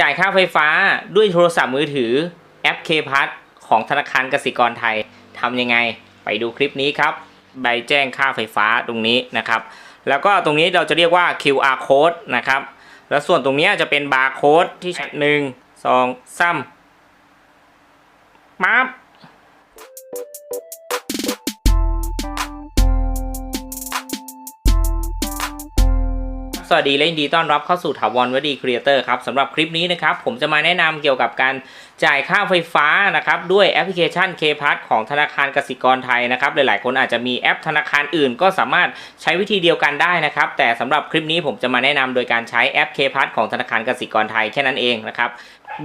จ่ายค่าไฟฟ้าด้วยโทรศัพท์มือถือแอป K p a s ของธนาคารกสิกรไทยทำยังไง ไปดูคลิปนี้ครับ ใบแจ้งค่าไฟฟ้าตรงนี้นะครับ แล้วก็ตรงนี้เราจะเรียกว่า QR code นะครับ แล้วส่วนตรงนี้จะเป็นบาร์โค้ดที่ชัดหนึ่งสองสามปั๊บ สวัสดีและยินดีต้อนรับเข้าสู่ถาวรวดีครีเอเตอร์ครับสำหรับคลิปนี้นะครับผมจะมาแนะนำเกี่ยวกับการจ่ายค่าไฟฟ้านะครับด้วยแอปพลิเคชัน K p a s ของธนาคารกสิกรไทยนะครับหลายๆ คนอาจจะมีแอปธนาคารอื่น ก็สามารถใช้วิธีเดียวกันได้นะครับแต่สำหรับคลิปนี้ผมจะมาแนะนำโดยการใช้แอป K p a s ของธนาคารกสิกรไทยแค่นั้นเองนะครับ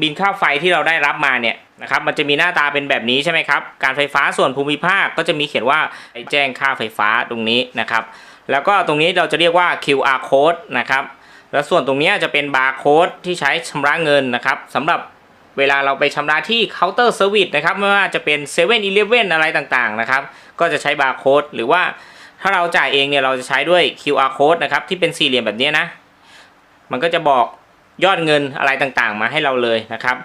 บินค่าไฟที่เราได้รับมาเนี่ยนะครับมันจะมีหน้าตาเป็นแบบนี้ใช่ไหมครับการไฟฟ้าส่วนภูมิภาคก็จะมีเขียนว่าแจ้งค่าไฟฟ้าตรงนี้นะครับ แล้วก็ตรงนี้เราจะเรียกว่า QR code นะครับแล้วส่วนตรงนี้จะเป็นบาร์โค้ดที่ใช้ชำระเงินนะครับสำหรับเวลาเราไปชำระที่เคาน์เตอร์เซอร์วิสนะครับไม่ว่าจะเป็น7 e เ e ่ e ออะไรต่างๆนะครับก็จะใช้บาร์โค้ดหรือว่าถ้าเราจ่ายเองเนี่ยเราจะใช้ด้วย QR code นะครับที่เป็นสี่เหลี่ยมแบบนี้นะ มันก็จะบอกยอดเงินอะไรต่างๆ มาให้เราเลยนะครับ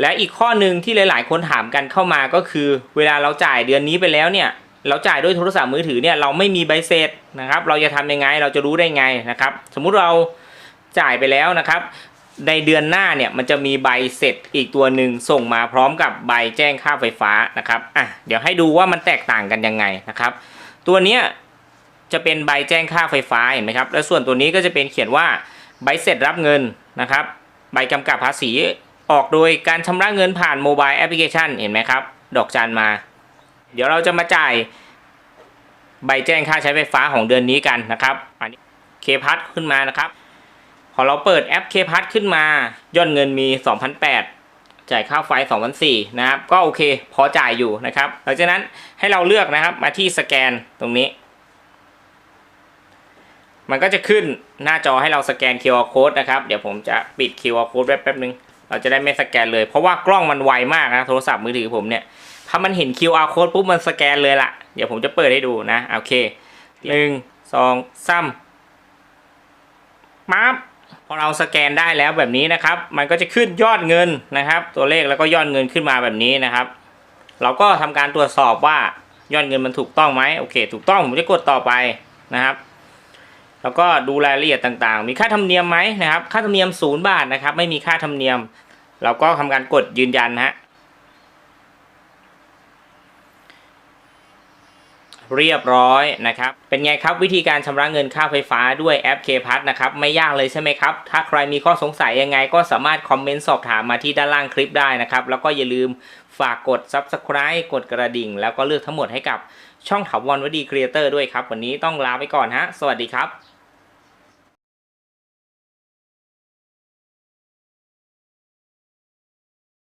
และอีกข้อหนึ่งที่หลายๆ คนถามกันเข้ามาก็คือ เวลาเราจ่ายเดือนนี้ไปแล้วเนี่ย เราจ่ายด้วยโทรศัพท์มือถือเนี่ยเราไม่มีใบเสร็จนะครับ เราจะทำยังไงเราจะรู้ได้ไงนะครับ สมมุติเราจ่ายไปแล้วนะครับ ในเดือนหน้าเนี่ยมันจะมีใบเสร็จอีกตัวหนึ่งส่งมาพร้อมกับใบแจ้งค่าไฟฟ้านะครับอะเดี๋ยวให้ดูว่ามันแตกต่างกันยังไงนะครับ ตัวเนี้ยจะเป็นใบแจ้งค่าไฟฟ้าเห็นไหมครับ แล้วส่วนตัวนี้ก็จะเป็นเขียนว่าใบเสร็จรับเงินนะครับ ใบกำกับภาษีออกโดยการชำระเงินผ่านโมบายแอปพลิเคชันเห็นไหมครับ ดอกจันมา เดี๋ยวเราจะมาจ่ายใบแจ้งค่าใช้ไฟฟ้าของเดือนนี้กันนะครับ อันนี้เคพัทขึ้นมานะครับ พอเราเปิดแอปเคพัทขึ้นมายอดเงินมี 2,008 จ่ายค่าไฟ2,004นะครับ ก็โอเคพอจ่ายอยู่นะครับ หลังจากนั้นให้เราเลือกนะครับมาที่สแกนตรงนี้ มันก็จะขึ้นหน้าจอให้เราสแกน QR code นะครับ เดี๋ยวผมจะปิด QR code ไว้แป๊บนึง เราจะได้ไม่สแกนเลย เพราะว่ากล้องมันไวมากนะโทรศัพท์มือถือผมเนี่ย ถ้ามันเห็น QR code ปุ๊บมันสแกนเลยล่ะ เดี๋ยวผมจะเปิดให้ดูนะ โอเคหนึ่งสองสามปั๊บพอเราสแกนได้แล้วแบบนี้นะครับ มันก็จะขึ้นยอดเงินนะครับ ตัวเลขแล้วก็ยอดเงินขึ้นมาแบบนี้นะครับ เราก็ทำการตรวจสอบว่ายอดเงินมันถูกต้องไหมโอเค ถูกต้องผมจะกดต่อไปนะครับ แล้วก็ดูรายละเอียดต่างๆ มีค่าธรรมเนียมไหมนะครับ ค่าธรรมเนียมศูนย์บาทนะครับ ไม่มีค่าธรรมเนียม เราก็ทำการกดยืนยันฮะ เรียบร้อยนะครับ เป็นไงครับวิธีการชำระเงินค่าไฟฟ้าด้วยแอป K p a s นะครับ ไม่ยากเลยใช่ไหมครับ ถ้าใครมีข้อสงสัยยังไงก็สามารถคอมเมนต์สอบถามมาที่ด้านล่างคลิปได้นะครับ แล้วก็อย่าลืมฝากกด Subscribe กดกระดิ่ง แล้วก็เลือกทั้งหมดให้กับช่องถาวรวดีครีเอเตอร์ด้วยครับ วันนี้ต้องลาไปก่อนฮะ สวัสดีครับ